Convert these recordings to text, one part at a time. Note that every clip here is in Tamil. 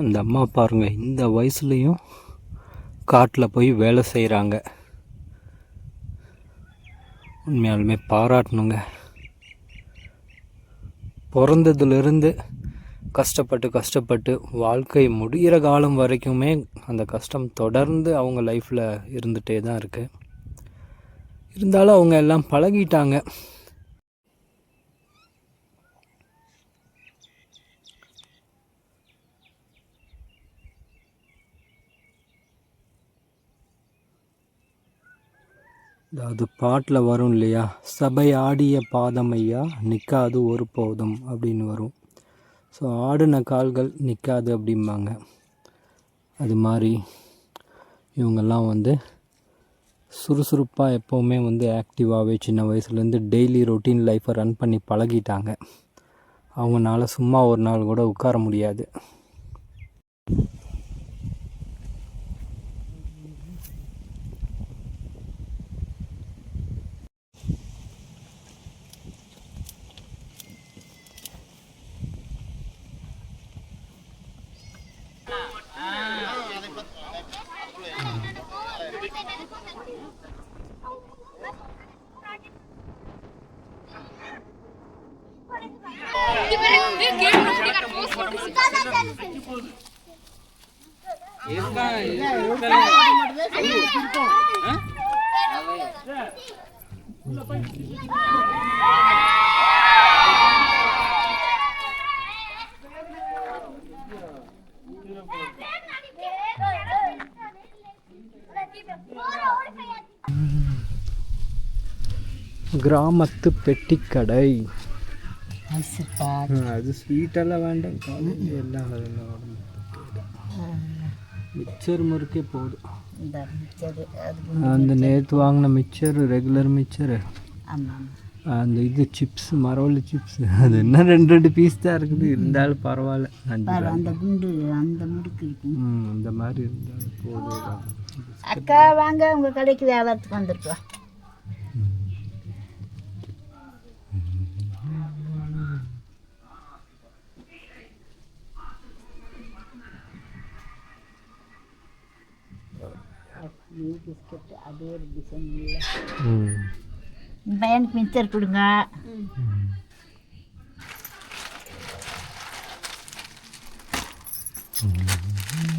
அந்த அம்மா பாருங்கள் இந்த வயசுலேயும் காட்டில் போய் வேலை செய்கிறாங்க உண்மையாலுமே பாராட்டணுங்க. பிறந்ததுலேருந்து கஷ்டப்பட்டு கஷ்டப்பட்டு வாழ்க்கை முடிகிற காலம் வரைக்குமே அந்த கஷ்டம் தொடர்ந்து அவங்க லைஃப்பில் இருந்துகிட்டே தான் இருக்குது இருந்தாலும் அவங்க எல்லாம் பழகிட்டாங்க. அது பாட்டில் வரும் இல்லையா? சபை ஆடிய பாதமையா? நிற்காது ஒரு போதும் அப்படின்னு வரும். ஸோ ஆடின கால்கள் நிற்காது அப்படிம்பாங்க. அது மாதிரி இவங்கெல்லாம் வந்து சுறுசுறுப்பாக எப்போவுமே வந்து ஆக்டிவாகவே சின்ன வயசுலேருந்து டெய்லி ரொட்டீன் லைஃப்பை ரன் பண்ணி பழகிட்டாங்க. அவங்கனால சும்மா ஒரு நாள் கூட உட்கார முடியாது. கிராமத்து பெட்டிக்கடை. அது ஸ்வீட்டெல்லாம் வேண்டாம் காலேஜ் எல்லாம் மிக்சர் முறுக்கே போதும் அந்த நேற்று வாங்கின மிக்சர் ரெகுலர் மிக்சரு அந்த இது சிப்ஸ் மரவள்ளி சிப்ஸ் அது என்ன ரெண்டு ரெண்டு பீஸ் தான் இருக்குது இருந்தாலும் பரவாயில்ல. அந்த குண்டு அந்த இருக்கும் ம் இந்த மாதிரி இருந்தாலும் போதும் அக்கா வாங்க உங்கள் கடைக்கு வியாபாரத்துக்கு வந்திருக்கோம் பிஸ்கட் அதே ஒரு டிசைன் இல்லை. ம். பையனுக்கு மிச்சர் கொடுங்க.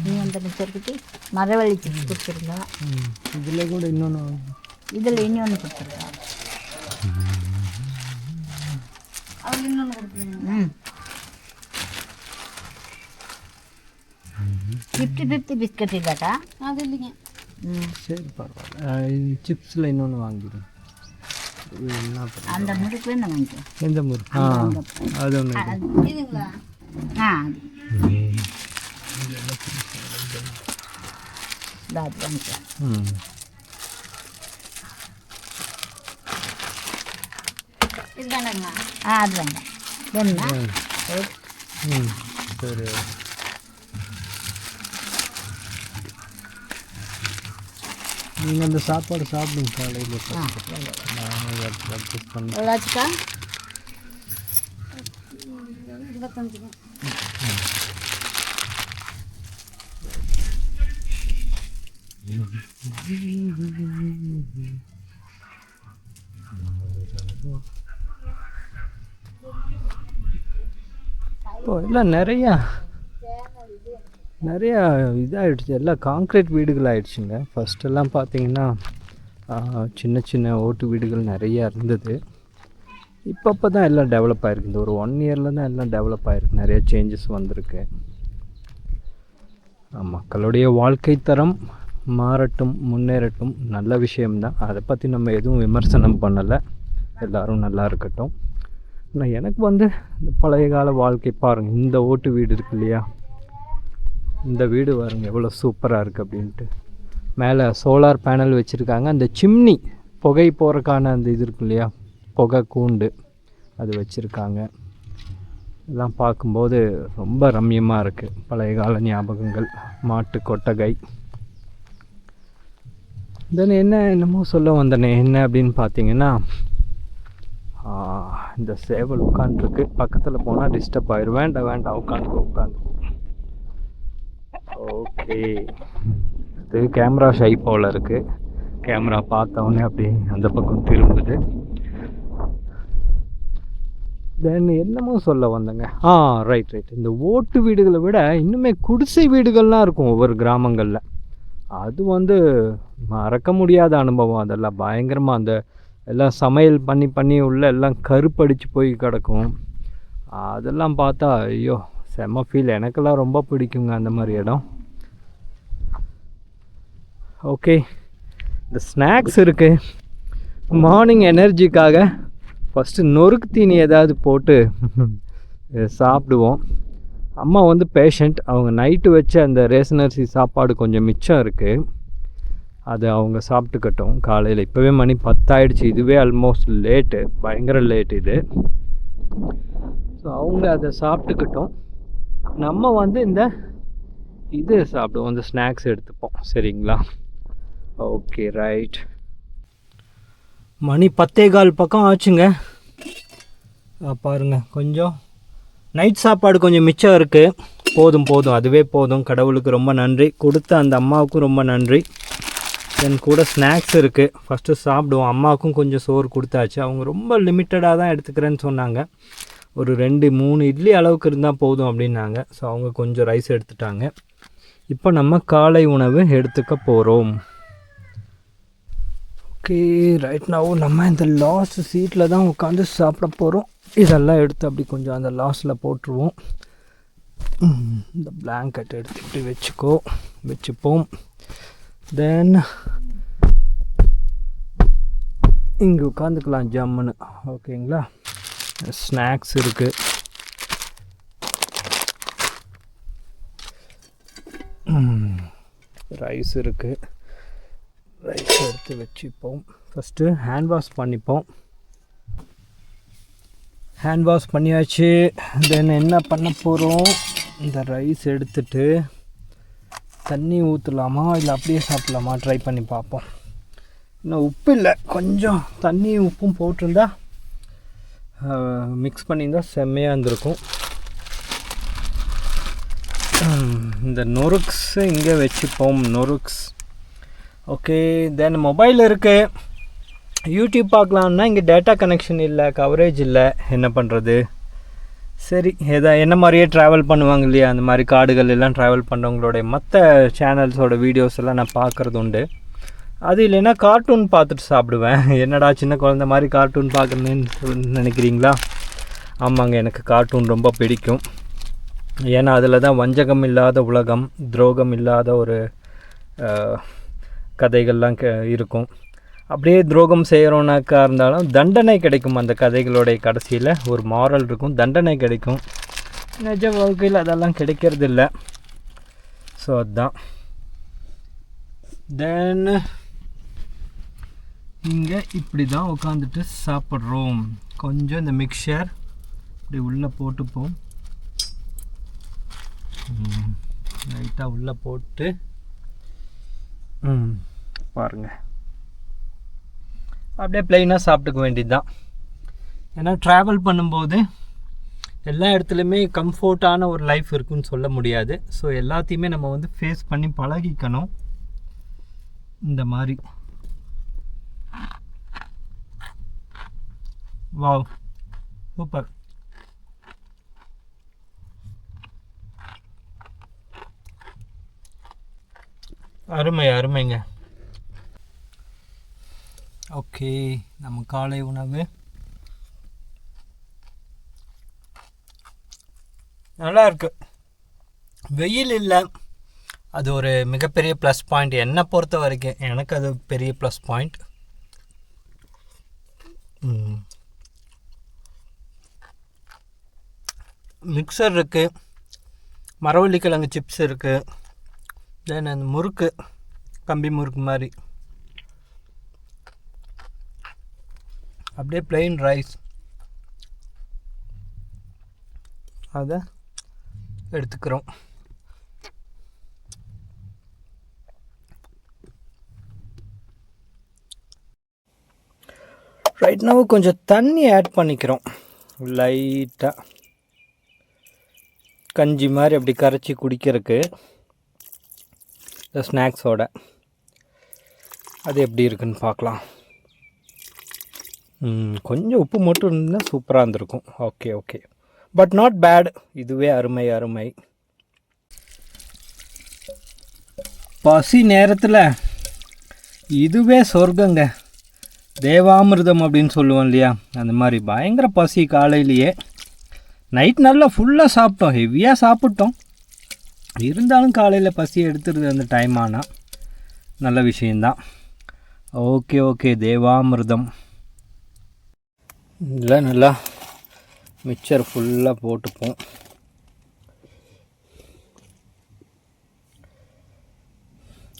நீ அந்த மிச்சர் குட்டி மரவள்ளி சிப்ஸ் கொடுத்துருங்க. ம். இதில் கூட இன்னொன்று இதில் இன்னொன்று கொடுத்துருங்க. ம். ஃபிஃப்டி ஃபிஃப்டி பிஸ்கட் இல்லாட்டா அது இல்லைங்க. சரி பரவாயில்ல. சிப்ஸில் இன்னொன்று பண்ண- அந்த முறுக்கு வேணும் வாங்கிக்கோ. எந்த முறுக்கு? ஆ அது ஒன்று ஆ ம். இது வேண்டாங்களா ஆ அது வேண்டாம். வேணுமா சரி. ம். சரி நீங்கள் அந்த சாப்பாடு சாப்பிடுங்க காலையில். எவ்வளோச்சுக்கா? இப்போ எல்லாம் நிறையா. நிறையா இதாகிடுச்சு எல்லாம் காங்க்ரீட் வீடுகள் ஆகிடுச்சுங்க ஃபஸ்ட்டெல்லாம் பார்த்தீங்கன்னா சின்ன சின்ன ஓட்டு வீடுகள் நிறையா இருந்தது. இப்பப்போ தான் எல்லாம் டெவலப் ஆகிருக்கு இந்த ஒரு ஒன் இயரில் தான் எல்லாம் டெவலப் ஆகிருக்கு நிறைய சேஞ்சஸ் வந்திருக்கு. மக்களுடைய வாழ்க்கை தரம் மாறட்டும் முன்னேறட்டும் நல்ல விஷயம்தான். அதை பற்றி நம்ம எதுவும் விமர்சனம் பண்ணலை. எல்லாரும் நல்லா இருக்கட்டும். ஆனால் எனக்கு வந்து இந்த பழைய கால வாழ்க்கை பாருங்கள் இந்த ஓட்டு வீடு இருக்கு இல்லையா? இந்த வீடு பாருங்கள் எவ்வளோ சூப்பராக இருக்குது அப்படின்ட்டு. மேலே சோலார் பேனல் வச்சுருக்காங்க. அந்த சிம்னி புகை போகிறக்கான அந்த இது இருக்கு இல்லையா? புகை கூண்டு அது வச்சுருக்காங்க. இதெல்லாம் பார்க்கும்போது ரொம்ப ரம்மியமாக இருக்குது பழைய கால ஞாபகங்கள். மாட்டு கொட்டகை. தென் என்ன என்னமோ சொல்ல வந்தனே என்ன அப்படின்னு பார்த்தீங்கன்னா இந்த சேவல் உட்காந்துருக்கு பக்கத்தில் போனால் டிஸ்டர்ப் ஆயிடும் வேண்டாம் வேண்டாம் உட்காந்து உட்காந்து ஓகே. இது கேமரா ஷை போல் இருக்குது கேமரா பார்த்தவொடனே அப்படி அந்த பக்கம் திரும்புது. தென் என்னமோ சொல்ல வந்தேங்க. ஆ ரைட் ரைட் இந்த ஓட்டு வீடுகளை விட இன்னுமே குடிசை வீடுகள்லாம் இருக்கும் ஒவ்வொரு கிராமங்களில். அது வந்து மறக்க முடியாத அனுபவம். அதெல்லாம் பயங்கரமாக அந்த எல்லாம் சமையல் பண்ணி பண்ணி உள்ள எல்லாம் கருப்படிச்சு போய் கிடக்கும். அதெல்லாம் பார்த்தா ஐயோ செம்ம ஃபீல் எனக்கெல்லாம் ரொம்ப பிடிக்குங்க அந்த மாதிரி இடம். ஓகே இந்த ஸ்நாக்ஸ் இருக்குது மார்னிங் எனர்ஜிக்காக ஃபஸ்ட்டு நொறுக்கு தீனி ஏதாவது போட்டு சாப்பிடுவோம். அம்மா வந்து பேஷண்ட் அவங்க நைட்டு வச்ச அந்த ரேஷன் அரிசி சாப்பாடு கொஞ்சம் மிச்சம் இருக்குது அது அவங்க சாப்பிட்டுக்கட்டும் காலையில். இப்போவே மணி பத்தாயிடுச்சு. இதுவே ஆல்மோஸ்ட் லேட்டு பயங்கர லேட் இது. ஸோ அவங்க அதை சாப்பிட்டுக்கட்டும். நம்ம வந்து இந்த இது சாப்பிடுவோம் இந்த ஸ்நாக்ஸ் எடுத்துப்போம். சரிங்களா? ஓகே ரைட் மணி பத்தே கால் பக்கம் ஆச்சுங்க. பாருங்கள் பாருங்க கொஞ்சம் நைட் சாப்பாடு கொஞ்சம் மிச்சம் இருக்குது போதும் போதும். அதுவே போதும். கடவுளுக்கு ரொம்ப நன்றி. கொடுத்த அந்த அம்மாவுக்கும் ரொம்ப நன்றி. தென் கூட ஸ்நாக்ஸ் இருக்குது ஃபஸ்ட்டு சாப்பிடுவோம். அம்மாவுக்கும் கொஞ்சம் சோறு கொடுத்தாச்சு. அவங்க ரொம்ப லிமிட்டடாக தான் எடுத்துக்கிறேன்னு சொன்னாங்க. ஒரு ரெண்டு மூணு இட்லி அளவுக்கு இருந்தால் போதும் அப்படின்னாங்க. ஸோ அவங்க கொஞ்சம் ரைஸ் எடுத்துட்டாங்க. இப்போ நம்ம காலை உணவு எடுத்துக்க போகிறோம் ஓகே ரைட் நாவும் நம்ம இந்த லாஸ்ட் சீட்டில் தான் உட்காந்து சாப்பிட போகிறோம் இதெல்லாம் எடுத்து அப்படி கொஞ்சம் அந்த லாஸ்ட்டில் போட்டுருவோம். இந்த பிளாங்கெட் எடுத்து இப்படி வச்சுக்கோ வச்சுப்போம். தென் இங்கே உட்காந்துக்கலாம் ஜம்முன்னு. ஓகேங்களா ஸ்நாக்ஸ் இருக்குது ரைஸ் இருக்குது ரைஸ் எடுத்து வச்சுப்போம். ஃபஸ்ட்டு ஹேண்ட் வாஷ் பண்ணிப்போம். ஹேண்ட் வாஷ் பண்ணியாச்சு. தென் என்ன பண்ண போகிறோம் இந்த ரைஸ் எடுத்துட்டு தண்ணி ஊற்றலாமா இல்லை அப்படியே சாப்பிட்லாமா? ட்ரை பண்ணி பார்ப்போம். இன்னும் உப்பு இல்லை. கொஞ்சம் தண்ணி உப்பும் போட்டிருந்தா மிக்ஸ் பண்ணியிருந்தா செம்மையாக இருந்திருக்கும். இந்த நொறுக்ஸ் இங்கே வச்சுப்போம் நொறுக்ஸ். ஓகே தென் மொபைல் இருக்குது யூடியூப் பார்க்கலான்னா இங்கே டேட்டா கனெக்ஷன் இல்லை கவரேஜ் இல்லை. என்ன பண்ணுறது சரி எதா என்ன மாதிரியே ட்ராவல் பண்ணுவாங்க இல்லையா? அந்த மாதிரி காடுகள் எல்லாம் ட்ராவல் பண்ணுறவங்களுடைய மற்ற சேனல்ஸோட வீடியோஸ் எல்லாம் நான் பார்க்குறது உண்டு. அது இல்லைன்னா கார்ட்டூன் பார்த்துட்டு சாப்பிடுவேன். என்னடா சின்ன குழந்த மாதிரி கார்ட்டூன் பார்க்கணுன்னு நினைக்கிறீங்களா? ஆமாங்க எனக்கு கார்ட்டூன் ரொம்ப பிடிக்கும். ஏன்னா அதில் தான் வஞ்சகம் இல்லாத உலகம் துரோகம் இல்லாத ஒரு கதைகள்லாம் க இருக்கும். அப்படியே துரோகம் செய்கிறோன்னாக்கா இருந்தாலும் தண்டனை கிடைக்கும் அந்த கதைகளுடைய கடைசியில். ஒரு மாரல் இருக்கும் தண்டனை கிடைக்கும். நிஜ வாழ்க்கையில் அதெல்லாம் கிடைக்கிறது இல்லை ஸோ அதுதான் தென் இங்கே இப்படி தான் உட்காந்துட்டு சாப்பிட்றோம். கொஞ்சம் இந்த மிக்சர் இப்படி உள்ளே போட்டுப்போம். லைட்டாக உள்ளே போட்டு. ம் பாருங்க. அப்படியே ப்ளைனாக சாப்பிட்டுக்க வேண்டியது தான் ஏன்னா ட்ராவல் பண்ணும்போது எல்லா இடத்துலையுமே கம்ஃபோர்ட்டான ஒரு லைஃப் இருக்குன்னு சொல்ல முடியாது. ஸோ எல்லாத்தையுமே நம்ம வந்து ஃபேஸ் பண்ணி பழகிக்கணும். இந்த மாதிரி. வாவ் சூப்பர் அருமை அருமைங்க. ஓகே நம்ம காலை உணவு. நல்லா இருக்கு. வெயில் இல்லை. அது ஒரு மிகப்பெரிய ப்ளஸ் பாயிண்ட் என்னை பொறுத்த வரைக்கும் எனக்கு அது பெரிய ப்ளஸ் பாயிண்ட் மிக்சர் இருக்குது மரவள்ளி கிழங்கு சிப்ஸ் இருக்குது தென் அந்த முறுக்கு கம்பி முறுக்கு மாதிரி. அப்படியே பிளெயின் ரைஸ் அதை எடுத்துக்கிறோம். ரைட் கொஞ்சம் தண்ணி ஆட் பண்ணிக்கிறோம். லைட்டாக கஞ்சி மாதிரி அப்படி கரைச்சி குடிக்கிறதுக்கு இந்த ஸ்நாக்ஸோட. அது எப்படி இருக்குன்னு பார்க்கலாம். கொஞ்சம் உப்பு மட்டும் இருந்தால் சூப்பராக இருந்திருக்கும். Okay okay. But not bad இதுவே அருமை அருமை. பசி நேரத்தில் இதுவே சொர்க்கங்க. தேவாமிர்தம் அப்படின்னு சொல்லுவோம் இல்லையா? அந்த மாதிரி பயங்கர பசி காலையிலேயே நைட் நல்லா ஃபுல்லாக சாப்பிட்டோம். ஹெவியாக சாப்பிட்டோம். இருந்தாலும் காலையில் பசி எடுத்துருது அந்த டைம் ஆனால் நல்ல விஷயந்தான் ஓகே ஓகே தேவாமிர்தம். இல்லை நல்லா மிக்சர் ஃபுல்லாக போட்டுப்போம்.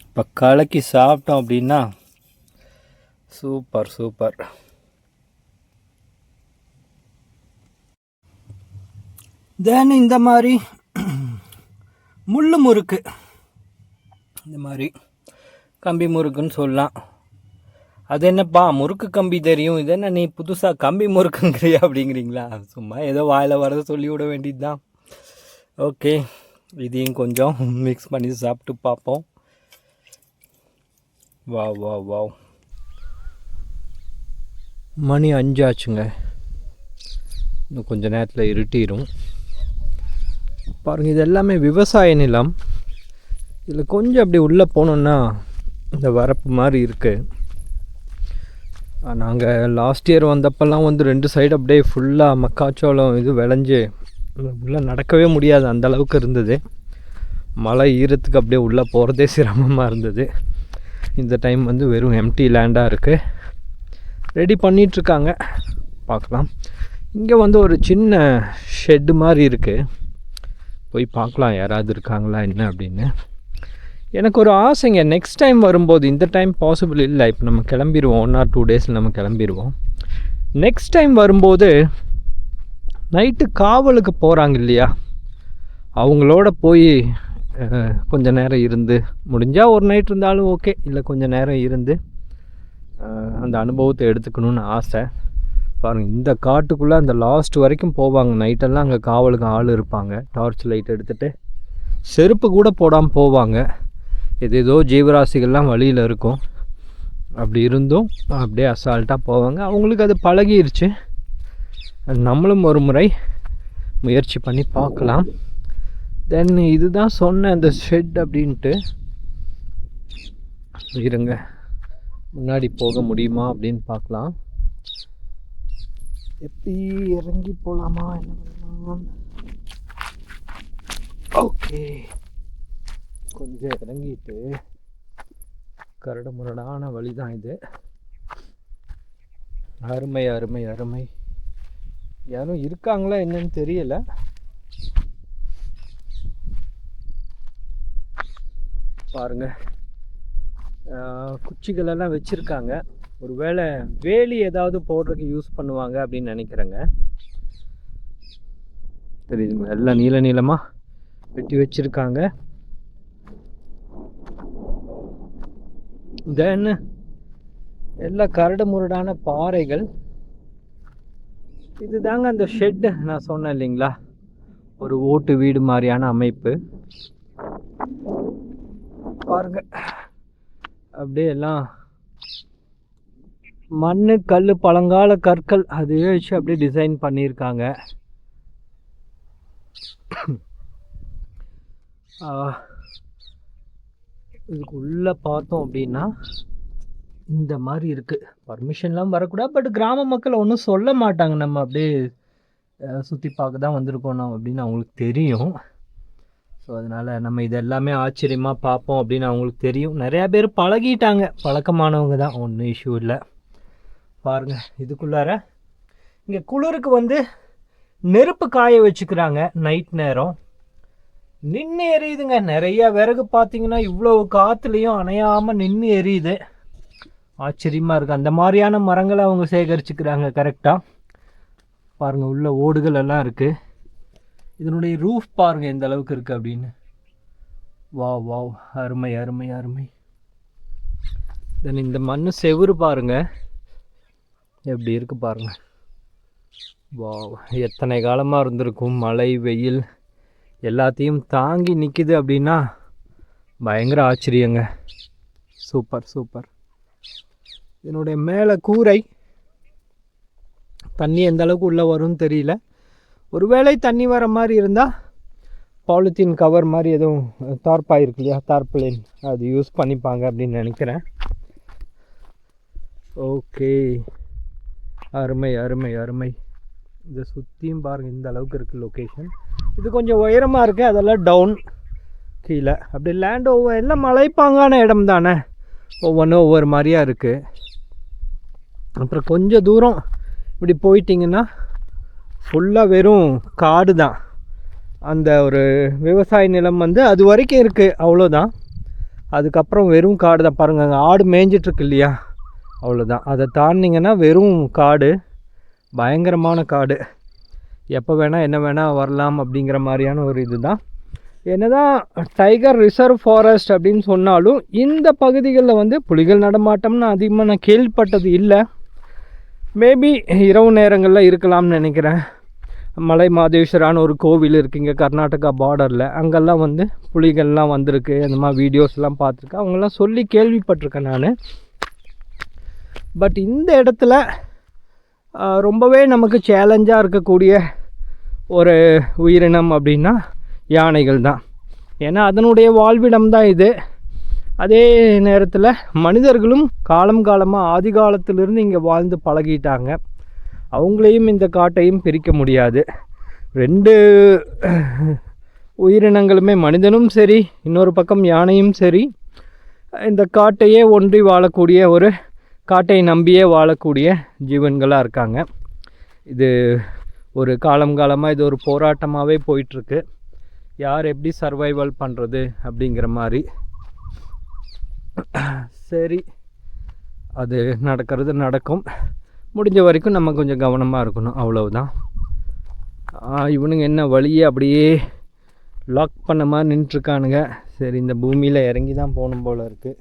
இப்போ கலக்கி சாப்பிட்டோம் அப்படின்னா சூப்பர் சூப்பர் தென் இந்த மாதிரி முள்ளு முறுக்கு. இந்த மாதிரி கம்பி முறுக்குன்னு சொல்லலாம். அது என்னப்பா முறுக்கு கம்பி தெரியும். இது என்ன நீ புதுசாக கம்பி முறுக்குங்கிறியா அப்படிங்கிறீங்களா? சும்மா ஏதோ வாயில் வரதை சொல்லி விட வேண்டியது தான் ஓகே இதையும் கொஞ்சம் மிக்ஸ் பண்ணி சாப்பிட்டு பார்ப்போம். வா வா வா மணி அஞ்சாச்சுங்க. இன்னும் கொஞ்சம் நேரத்தில் இருட்டிடும் பாருங்கள் இது எல்லாமே விவசாய நிலம். இதில் கொஞ்சம் அப்படி உள்ளே போனோன்னா இந்த வரப்பு மாதிரி இருக்குது நாங்கள் லாஸ்ட் இயர் வந்தப்பெல்லாம் வந்து ரெண்டு சைடு அப்படியே ஃபுல்லாக மக்காச்சோளம் இது விளைஞ்சு உள்ளே நடக்கவே முடியாது அந்த அளவுக்கு இருந்தது. மழை ஈரத்துக்கு அப்படியே உள்ளே போகிறதே சிரமமாக இருந்தது. இந்த டைம் வந்து வெறும் எம்டி லேண்டாக இருக்குது ரெடி பண்ணிகிட்ருக்காங்க பார்க்கலாம். இங்கே வந்து ஒரு சின்ன ஷெட்டு மாதிரி இருக்குது போய் பார்க்கலாம். யாராவது இருக்காங்களா? என்ன அப்படின்னு. எனக்கு ஒரு ஆசைங்க. நெக்ஸ்ட் டைம் வரும்போது இந்த டைம் பாசிபிள் இல்லை. இப்போ நம்ம கிளம்பிடுவோம் ஒன் ஆர் டூ டேஸில் நம்ம கிளம்பிடுவோம் நெக்ஸ்ட் டைம் வரும்போது நைட்டு காவலுக்கு போகிறாங்க இல்லையா? அவங்களோட போய் கொஞ்ச நேரம் இருந்து. முடிஞ்சால் ஒரு நைட் இருந்தாலும் ஓகே இல்லை கொஞ்சம் நேரம் இருந்து அந்த அனுபவத்தை எடுத்துக்கணும்னு ஆசை. பாருங்கள் இந்த காட்டுக்குள்ளே அந்த லாஸ்ட் வரைக்கும் போவாங்க. நைட்டெல்லாம் அங்கே காவலுக்கு ஆள் இருப்பாங்க. டார்ச் லைட் எடுத்துகிட்டு செருப்பு கூட போடாமல் போவாங்க. இது ஏதோ ஜீவராசிகள்லாம் வழியில் இருக்கும். அப்படி இருந்தும் அப்படியே அசால்ட்டாக போவாங்க. அவங்களுக்கு அது பழகிருச்சு. நம்மளும் ஒரு முறை முயற்சி பண்ணி பார்க்கலாம். தென் இதுதான் சொன்னேன் அந்த ஷெட் அப்படின்ட்டு. இருங்க. முன்னாடி போக முடியுமா அப்படின்னு பார்க்கலாம். எப்படி இறங்கி போகலாமா என்ன பண்ணலாம்? ஓகே கொஞ்சம் இறங்கிட்டு கரடு முரடான வழி தான் இது. அருமை அருமை அருமை. யாரும் இருக்காங்களா என்னன்னு தெரியல. பாருங்க. குச்சிகளெல்லாம் வச்சுருக்காங்க. ஒரு வேளை ஒருவேளை வேலி ஏதாவது போடுறதுக்கு யூஸ் பண்ணுவாங்க அப்படின்னு நினைக்கிறேங்க. தெரியுதுங்களா? எல்லாம் நீல நீளமாக வெட்டி வச்சுருக்காங்க. தென் எல்லாம் கரடு முரடான பாறைகள். இதுதாங்க அந்த ஷெட்டு நான் சொன்னேன் இல்லைங்களா? ஒரு ஓட்டு வீடு மாதிரியான அமைப்பு. பாருங்க. அப்படியே எல்லாம் மண் கல் பழங்கால கற்கள் அதையே வச்சு அப்படியே டிசைன் பண்ணியிருக்காங்க. இதுக்குள்ளே இதுக்கு உள்ளே பார்த்தோம் அப்படின்னா இந்த மாதிரி இருக்குது பர்மிஷன்லாம் வரக்கூடாது பட் கிராம மக்கள் ஒன்றும் சொல்ல மாட்டாங்க. நம்ம அப்படியே சுற்றி பார்க்க தான் வந்திருக்கோம் நம்ம அப்படின்னு அவங்களுக்கு தெரியும். ஸோ அதனால் நம்ம இது எல்லாமே ஆச்சரியமாக பார்ப்போம் அப்படின்னு அவங்களுக்கு தெரியும். நிறையா பேர் பழகிட்டாங்க. பழக்கமானவங்க தான் ஒன்றும் இஷ்யூ இல்லை. பாருங்கள் இதுக்குள்ளார. இங்கே குளிருக்கு வந்து நெருப்பு காய வச்சுக்கிறாங்க நைட் நேரம். நின்று எரியுதுங்க. நிறையா விறகு பார்த்தீங்கன்னா இவ்வளோ காற்றுலையும் அணையாமல் நின்று எரியுது. ஆச்சரியமாக இருக்குது அந்த மாதிரியான மரங்களை அவங்க சேகரிச்சுக்கிறாங்க கரெக்டாக பாருங்கள் உள்ள ஓடுகள் எல்லாம் இருக்குது இதனுடைய ரூஃப் பாருங்கள் எந்த அளவுக்கு இருக்குது அப்படின்னு. வா வாவ் அருமை அருமை அருமை. தென் இந்த மண் செவுரு பாருங்கள் எப்படி இருக்கு பாருங்க. வா எத்தனை காலமாக இருந்திருக்கும் மழை வெயில் எல்லாத்தையும் தாங்கி நிற்கிது அப்படின்னா பயங்கர ஆச்சரியங்க. Super super. இதனுடைய மேலே கூரை தண்ணி எந்த அளவுக்கு உள்ளே வரும்னு தெரியல. ஒருவேளை தண்ணி வர மாதிரி இருந்தால் பாலித்தீன் கவர் மாதிரி எதுவும் தார்ப்பா இருக்கு இல்லையா தார்பலின் அது யூஸ் பண்ணிப்பாங்க அப்படின்னு நினைக்கிறேன். ஓகே. அருமை அருமை அருமை. இதை சுற்றியும் பாருங்கள் இந்த அளவுக்கு இருக்குது லொக்கேஷன் இது கொஞ்சம் உயரமாக இருக்குது அதெல்லாம் டவுன் கீழே. அப்படி லேண்ட் ஓவர் எல்லாம் மலைப்பாங்கான இடம் தானே. ஒவ்வொன்றும் ஒவ்வொரு மாதிரியா இருக்குது அப்புறம் கொஞ்சம் தூரம் இப்படி போயிட்டிங்கன்னா ஃபுல்லாக வெறும் காடு தான். அந்த ஒரு விவசாய நிலம் வந்து அது வரைக்கும் இருக்குது அவ்வளோதான் அதுக்கப்புறம் வெறும் காடு தான். பாருங்கள் அங்கே ஆடு மேய்ஞ்சிட்ருக்கு இல்லையா? அவ்வளோதான் அதை தாண்டிங்கன்னா வெறும் காடு பயங்கரமான காடு. எப்போ வேணால் என்ன வேணால் வரலாம் அப்படிங்கிற மாதிரியான ஒரு இது தான் என்னதான் டைகர் ரிசர்வ் ஃபாரஸ்ட் அப்படின்னு சொன்னாலும் இந்த பகுதிகளில் வந்து புலிகள் நடமாட்டம்னு அதிகமாக நான் கேள்விப்பட்டது இல்லை. மேபி இரவு நேரங்களில் இருக்கலாம்னு நினைக்கிறேன். மலை மாதேஸ்வரான்னு ஒரு கோவில் இருக்குங்க கர்நாடகா பார்டரில் அங்கெல்லாம் வந்து புலிகள்லாம் வந்திருக்கு. அந்த மாதிரி வீடியோஸ்லாம் பார்த்துருக்கேன். அவங்கெல்லாம் சொல்லி கேள்விப்பட்டிருக்கேன் நான். பட் இந்த இடத்துல ரொம்பவே நமக்கு சேலஞ்சாக இருக்கக்கூடிய ஒரு உயிரினம் அப்படின்னா யானைகள் தான். ஏன்னா அதனுடைய வாழ்விடம் தான் இது. அதே நேரத்தில் மனிதர்களும் காலம் காலமாக ஆதி காலத்திலிருந்து இங்கே வாழ்ந்து பழகிட்டாங்க. அவங்களையும் இந்த காட்டையும் பிரிக்க முடியாது. ரெண்டு உயிரினங்களுமே மனிதனும் சரி இன்னொரு பக்கம் யானையும் சரி இந்த காட்டையே ஒன்றி வாழக்கூடிய ஒரு காட்டை நம்பியே வாழக்கூடிய ஜீவன்களாக இருக்காங்க. இது ஒரு காலம் காலமாக இது ஒரு போராட்டமாகவே போயிட்டுருக்கு. யார் எப்படி சர்வைவல் பண்ணுறது அப்படிங்கிற மாதிரி. சரி அது நடக்கிறது நடக்கும். முடிஞ்ச வரைக்கும் நம்ம கொஞ்சம் கவனமாக இருக்கணும் அவ்வளவுதான். இவனுங்க என்ன வழியே அப்படியே லாக் பண்ண மாதிரி நின்றுருக்கானுங்க சரி இந்த பூமியில் இறங்கி தான் போகணும் போல் இருக்குது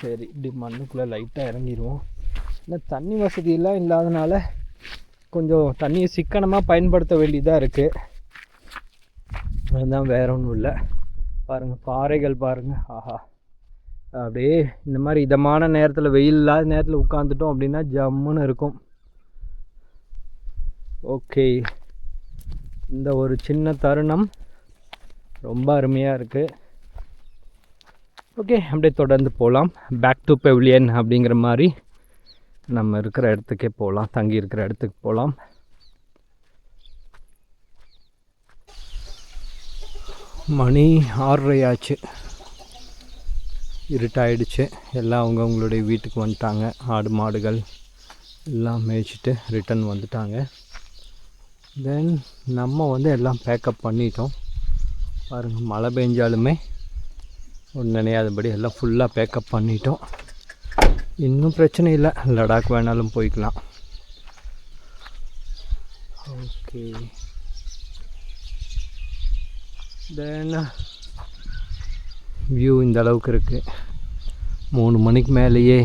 சரி. இப்படி மண்ணுக்குள்ளே லைட்டாக இறங்கிடுவோம் ஆனால் தண்ணி வசதியெல்லாம் இல்லாதனால கொஞ்சம் தண்ணியை சிக்கனமாக பயன்படுத்த வேண்டியதாக இருக்குது அதுதான் வேற ஒன்றும் இல்லை. பாருங்கள் பாறைகள் பாருங்கள் ஆஹா. அப்படியே இந்த மாதிரி இதமான நேரத்தில் வெயில் இல்லாத நேரத்தில் உட்காந்துட்டோம் அப்படின்னா ஜம்முன்னு இருக்கும். ஓகே. இந்த ஒரு சின்ன தருணம். ரொம்ப அருமையாக இருக்குது ஓகே அப்படியே தொடர்ந்து போகலாம் பேக் டு பெவிலியன் அப்படிங்கிற மாதிரி நம்ம இருக்கிற இடத்துக்கே போகலாம் தங்கி இருக்கிற இடத்துக்கு போகலாம் மணி ஆறரை ஆச்சு இருட்டாயிடுச்சு. எல்லாம் அவங்கவுங்களுடைய வீட்டுக்கு வந்துட்டாங்க. ஆடு மாடுகள் எல்லாம் மேய்ச்சிட்டு ரிட்டர்ன் வந்துட்டாங்க. தென் நம்ம வந்து எல்லாம் பேக்கப் பண்ணிட்டோம். பாருங்கள் மழை பெஞ்சாலுமே ஒன்று நினையாதபடி எல்லாம் ஃபுல்லாக பேக்கப் பண்ணிட்டோம். இன்னும் பிரச்சனை இல்லை. லடாக் வேணாலும் போய்க்கலாம். ஓகே தென் வியூ இந்த அளவுக்கு இருக்குது மூணு மணிக்கு மேலேயே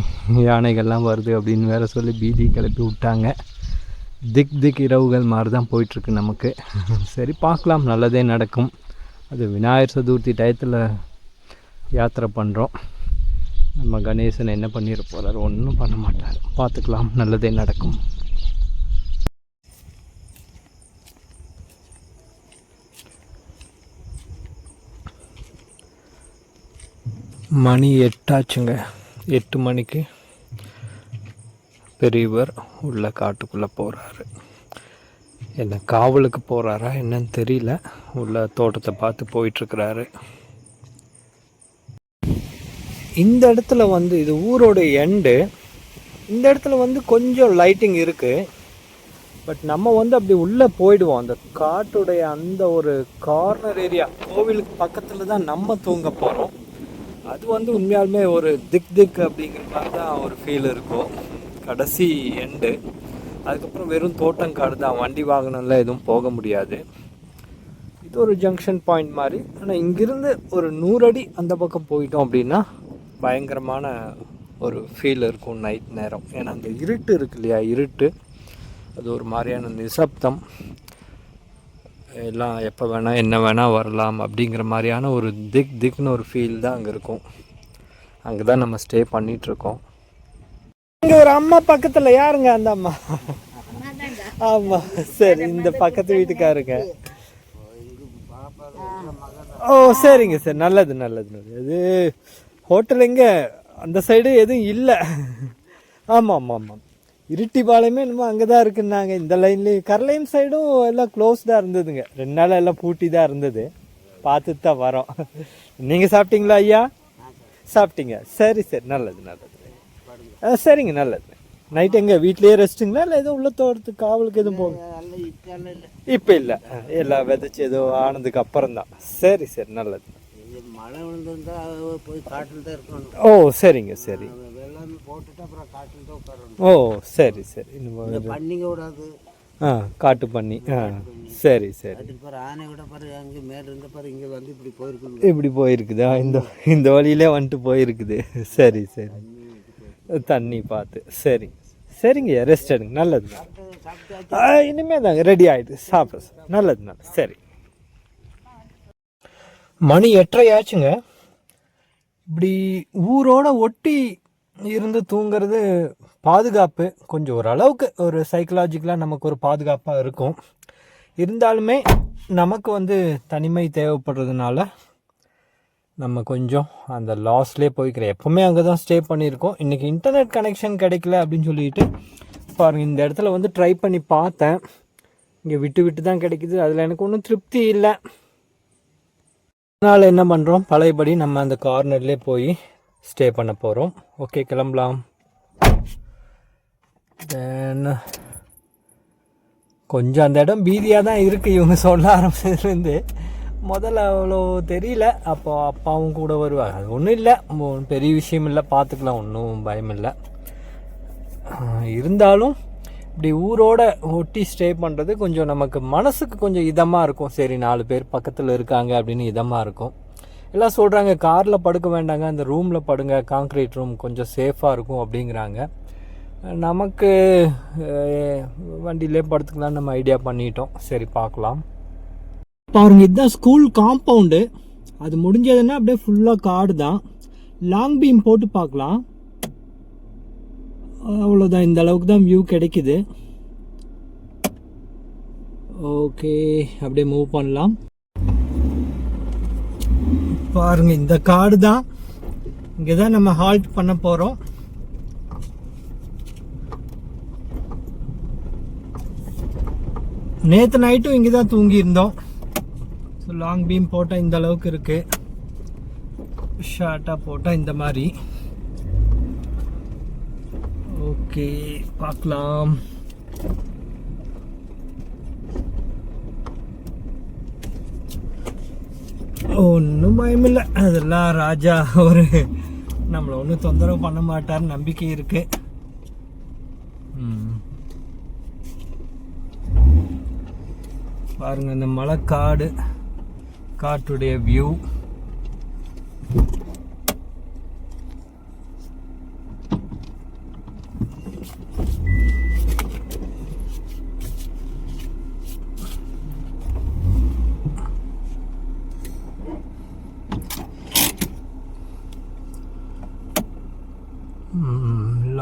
யானைகள்லாம் வருது அப்படின்னு வேறு சொல்லி பீதி கிளப்பி விட்டாங்க. திக் திக் இரவுகள் மாதிரி தான் போயிட்டுருக்கு நமக்கு. சரி பார்க்கலாம். நல்லதே நடக்கும். அது விநாயகர் சதுர்த்தி டயத்தில் யாத்திரை பண்ணுறோம் நம்ம கணேசன் என்ன பண்ணிட போகிறார் ஒன்றும் பண்ண மாட்டார். பார்த்துக்கலாம் நல்லதே நடக்கும். மணி எட்டாச்சுங்க. எட்டு மணிக்கு பெரியவர் உள்ள காட்டுக்குள்ளே போகிறாரு என்ன காவலுக்கு போகிறாரா என்னன்னு தெரியல. உள்ள தோட்டத்தை பார்த்து போயிட்டுருக்கிறாரு இந்த இடத்துல வந்து இது ஊரோட எண்டு இந்த இடத்துல வந்து கொஞ்சம் லைட்டிங் இருக்குது பட் நம்ம வந்து அப்படி உள்ளே போயிடுவோம். அந்த காட்டுடைய அந்த ஒரு கார்னர் ஏரியா கோவிலுக்கு பக்கத்தில் தான் நம்ம தூங்க போகிறோம் அது வந்து உண்மையாலுமே ஒரு திக் திக் அப்படிங்கிற மாதிரி தான் ஒரு ஃபீல் இருக்கும். கடைசி எண்டு அதுக்கப்புறம் வெறும் தோட்டங்காடு தான். வண்டி வாகனம்லாம் எதுவும் போக முடியாது. இது ஒரு ஜங்ஷன் பாயிண்ட் மாதிரி. ஆனால் இங்கிருந்து ஒரு நூறு அடி அந்த பக்கம் போயிட்டோம் அப்படின்னா பயங்கரமான ஒரு ஃபீல் இருக்கும் நைட் நேரம். ஏன்னா அந்த இருட்டு இருக்கு இல்லையா? இருட்டு. அது ஒரு மாதிரியான நிசப்தம். எல்லாம் எப்போ வேணால் என்ன வேணால் வரலாம் அப்படிங்கிற மாதிரியான ஒரு திக் திக்னு ஒரு ஃபீல் தான் அங்கே இருக்கும். அங்கே தான் நம்ம ஸ்டே பண்ணிகிட்ருக்கோம் இங்கே ஒரு அம்மா பக்கத்தில் யாருங்க அந்த அம்மா? ஆமாம் சரி இந்த பக்கத்து வீட்டுக்காருங்க. ஓ சரிங்க சார் நல்லது நல்லது நல்லது. இது ஹோட்டல் எங்கே? அந்த சைடு எதுவும் இல்லை. ஆமாம் ஆமாம் ஆமாம் இருட்டிப்பாளையமே என்னமோ அங்கே தான் இருக்குன்னாங்க. இந்த லைன்லேயும் கரலையும் சைடும் எல்லாம் க்ளோஸ்டாக இருந்ததுங்க. ரெண்டு நாள் எல்லாம் பூட்டி தான் இருந்தது. பார்த்துட்டு தான் வரோம். நீங்கள் சாப்பிட்டீங்களா ஐயா? சாப்பிட்டீங்க. சரி சரி. நல்லது நல்லது. சரிங்க நல்லது. நைட் எங்கே? வீட்லேயே ரெஸ்ட்டுங்களா இல்லை எதுவும் உள்ள தோட்டத்துக்கு காவலுக்கு எதுவும் போகும் இப்போ இல்லை. எல்லாம் விதைச்சி ஏதோ ஆனதுக்கு அப்புறம் தான் சரி சரி. நல்லது. மழை விழுந்திருந்தா போய் காட்டில் தான் இருக்கணும். ஓ சரிங்க சரி. வெள்ளாமை போட்டுட்டு அப்புறம் காட்டில் தான் உட்காரணும். ஓ சரி சரி. இன்னும் பண்ணிங்க விடாது. ஆ காட்டு பண்ணி. ஆ சரி சரி. அதுக்கு பாரு ஆனை விட பாரு அங்கே மேல இருந்த பாரு இங்கே வந்து இப்படி போயிருக்குது இப்படி போயிருக்குதா. இந்த இந்த வழியிலே வந்துட்டு போயிருக்குது. சரி சரி. தண்ணி பார்த்து. சரி. சரிங்க ரெஸ்ட் எடுங்க. நல்லது. சாப்பிட்டு ஆ, இனிமே தாங்க ரெடி ஆயிடுது சாப்பிட. நல்லது நல்லது. சரி. மணி எட்டரை ஆச்சுங்க இப்படி ஊரோட ஒட்டி இருந்து தூங்குறது பாதுகாப்பு. கொஞ்சம் ஓரளவுக்கு ஒரு சைக்கலாஜிக்கலாக நமக்கு ஒரு பாதுகாப்பாக இருக்கும். இருந்தாலுமே நமக்கு வந்து தனிமை தேவைப்படுறதுனால நம்ம கொஞ்சம் அந்த லாஸ்லேயே போய்க்கிறோம். எப்போவுமே அங்கே தான் ஸ்டே பண்ணியிருக்கோம். இன்றைக்கி இன்டர்நெட் கனெக்ஷன் கிடைக்கல அப்படின்னு சொல்லிட்டு பாருங்கள் இந்த இடத்துல வந்து ட்ரை பண்ணி பார்த்தேன். இங்கே விட்டு விட்டு தான் கிடைக்கிது. அதில் எனக்கு ஒன்றும் திருப்தி இல்லை. அதனால் என்ன பண்ணுறோம் பழையபடி நம்ம அந்த கார்னர்லேயே போய் ஸ்டே பண்ண போகிறோம் ஓகே கிளம்பலாம். தென் கொஞ்சம் அந்த இடம் பீதியாக தான் இருக்குது இவங்க சொல்ல ஆரம்பிச்சதுலேருந்து. முதல்ல அவ்வளோ தெரியல. அப்போ அப்பாவும் கூட வருவாங்க அது ஒன்றும் இல்லை. பெரிய விஷயம் இல்லை. பார்த்துக்கலாம். ஒன்றும் பயம் இல்லை இருந்தாலும் இப்படி ஊரோட ஒட்டி ஸ்டே பண்ணுறது கொஞ்சம் நமக்கு மனசுக்கு கொஞ்சம் இதமாக இருக்கும். சரி நாலு பேர் பக்கத்தில் இருக்காங்க அப்படின்னு இதமாக இருக்கும். எல்லாம் சொல்கிறாங்க காரில் படுக்க வேண்டாங்க அந்த ரூமில் படுங்க காங்க்ரீட் ரூம் கொஞ்சம் சேஃபாக இருக்கும் அப்படிங்கிறாங்க. நமக்கு வண்டியிலே படுத்துக்கலாம்னு நம்ம ஐடியா பண்ணிட்டோம். சரி பார்க்கலாம். பாருங்க இதுதான் ஸ்கூல் காம்பவுண்டு அது முடிஞ்சதுன்னா அப்படியே ஃபுல்லாக காடு தான் லாங் பீம் போட்டு பார்க்கலாம். அவ்வளோதான் இந்த அளவுக்கு தான் வியூ கிடைக்குது. ஓகே அப்படியே மூவ் பண்ணலாம். பாருங்க இந்த காடு தான் இங்கே தான் நம்ம ஹால்ட் பண்ண போகிறோம் நேற்று நைட்டும் இங்கே தான் தூங்கியிருந்தோம். ஸோ லாங் பீம் போட்டால் இந்த அளவுக்கு இருக்குது ஷார்ட்டாக போட்டால் இந்த மாதிரி. ஓகே பார்க்கலாம். ஒன்றும் பயமில்லை. அதெல்லாம் ராஜா ஒரு நம்மளை ஒன்றும் தொந்தரவு பண்ண மாட்டார் நம்பிக்கை இருக்கு. பாருங்க இந்த மலை காடு காட்டுடைய வியூ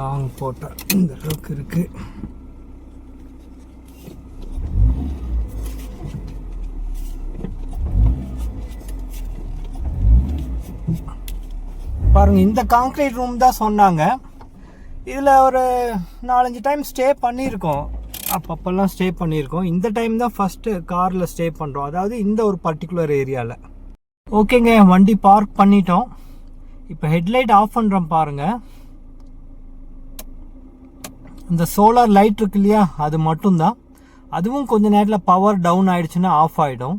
லாங் போட்டால் இந்த அளவுக்கு இருக்கு. பாருங்க இந்த காங்க்ரீட் ரூம் தான் சொன்னாங்க. இதில் ஒரு நாலஞ்சு டைம் ஸ்டே பண்ணியிருக்கோம். அப்பப்பெல்லாம் ஸ்டே பண்ணியிருக்கோம். இந்த டைம் தான் ஃபஸ்ட்டு காரில் ஸ்டே பண்ணுறோம் அதாவது இந்த ஒரு பர்டிகுலர் ஏரியாவில் ஓகேங்க வண்டி பார்க் பண்ணிட்டோம். இப்போ ஹெட்லைட் ஆஃப் பண்ணுறோம் பாருங்கள் இந்த சோலார் லைட் இருக்கு இல்லையா? அது மட்டும்தான். அதுவும் கொஞ்சம் நேரத்தில் பவர் டவுன் ஆகிடுச்சுன்னா ஆஃப் ஆகிடும்